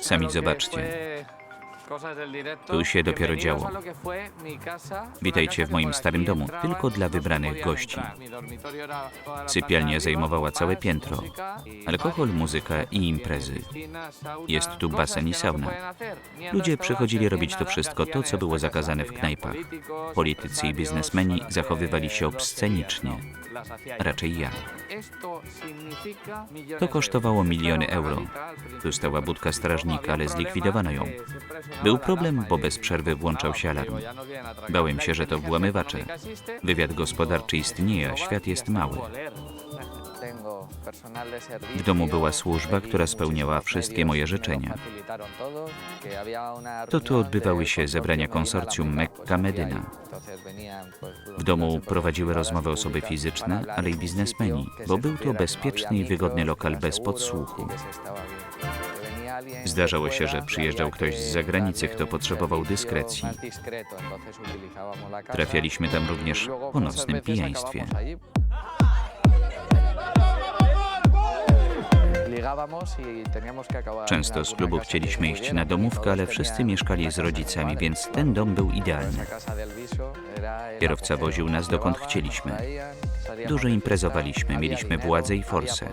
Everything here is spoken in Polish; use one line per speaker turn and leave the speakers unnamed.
Sami zobaczcie. Tu się dopiero działo. Witajcie w moim starym domu, tylko dla wybranych gości. Sypialnia zajmowała całe piętro. Alkohol, muzyka i imprezy. Jest tu basen i sauna. Ludzie przychodzili robić to wszystko, to co było zakazane w knajpach. Politycy i biznesmeni zachowywali się obscenicznie. Raczej ja. To kosztowało miliony euro. Tu stała budka strażnika, ale zlikwidowano ją. Był problem, bo bez przerwy włączał się alarm. Bałem się, że to włamywacze. Wywiad gospodarczy istnieje, a świat jest mały. W domu była służba, która spełniała wszystkie moje życzenia. To tu odbywały się zebrania konsorcjum Mekka-Medyna. W domu prowadziły rozmowy osoby fizyczne, ale i biznesmeni, bo był to bezpieczny i wygodny lokal bez podsłuchu. Zdarzało się, że przyjeżdżał ktoś z zagranicy, kto potrzebował dyskrecji. Trafialiśmy tam również po nocnym pijaństwie. Często z klubu chcieliśmy iść na domówkę, ale wszyscy mieszkali z rodzicami, więc ten dom był idealny. Kierowca woził nas dokąd chcieliśmy. Dużo imprezowaliśmy, mieliśmy władzę i forsę.